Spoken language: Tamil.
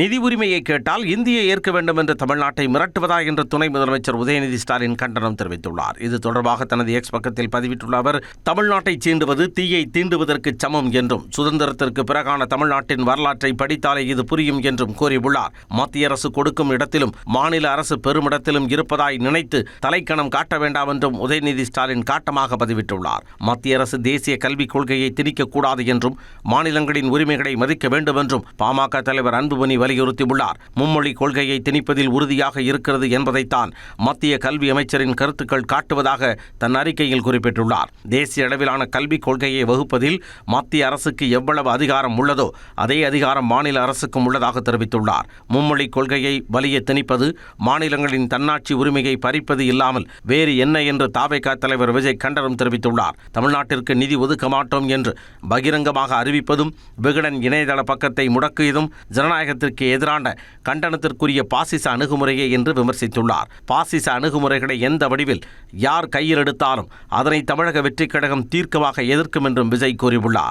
நிதி உரிமையை கேட்டால் இந்தியை ஏற்க வேண்டும் என்று தமிழ்நாட்டை மிரட்டுவதா என்று துணை முதலமைச்சர் உதயநிதி ஸ்டாலின் கண்டனம் தெரிவித்துள்ளார். இது தொடர்பாக தனது எக்ஸ் பக்கத்தில் பதிவிட்டுள்ள அவர் தமிழ்நாட்டை சீண்டுவது தீயை தீண்டுவதற்கு சமம் என்றும் சுதந்திரத்திற்கு பிறகான தமிழ்நாட்டின் வரலாற்றை படித்தாலே இது புரியும் என்றும் கூறியுள்ளார். மத்திய அரசு கொடுக்கும் இடத்திலும் மாநில அரசு பெருமிடத்திலும் இருப்பதாய் நினைத்து தலைக்கணம் காட்ட வேண்டாம் என்றும் உதயநிதி ஸ்டாலின் காட்டமாக பதிவிட்டுள்ளார். மத்திய அரசு தேசிய கல்விக் கொள்கையை திணிக்கக்கூடாது என்றும் மாநிலங்களின் உரிமைகளை மதிக்க வேண்டும் என்றும் பாமக தலைவர் அன்புமணி வலியுறுத்தியுள்ளார். மும்மொழி கொள்கையை திணிப்பதில் உறுதியாக இருக்கிறது என்பதைத்தான் மத்திய கல்வி அமைச்சரின் கருத்துக்கள் காட்டுவதாக தன் அறிக்கையில் குறிப்பிட்டுள்ளார். தேசிய அளவிலான கல்விக் கொள்கையை வகுப்பதில் மத்திய அரசுக்கு எவ்வளவு அதிகாரம் உள்ளதோ அதே அதிகாரம் மாநில அரசுக்கும் உள்ளதாக தெரிவித்துள்ளார். மும்மொழி கொள்கையை வலிய திணிப்பது மாநிலங்களின் தன்னாட்சி உரிமையை பறிப்பது இல்லாமல் வேறு என்ன என்று தாவேகா தலைவர் விஜய் கண்டனம் தெரிவித்துள்ளார். தமிழ்நாட்டிற்கு நிதி ஒதுக்க மாட்டோம் என்று பகிரங்கமாக அறிவிப்பதும் விகடன் இணையதள பக்கத்தை முடக்கியதும் ஜனநாயகத்திற்கு எதிரான கண்டனத்திற்குரிய பாசிச அணுகுமுறையே என்று விமர்சித்துள்ளார். பாசிச அணுகுமுறைகளை எந்த வடிவில் யார் கையில் எடுத்தாலும் அதனை தமிழக வெற்றிக் கழகம் தீர்க்கமாக எதிர்க்கும் என்றும் விஜய் கூறியுள்ளார்.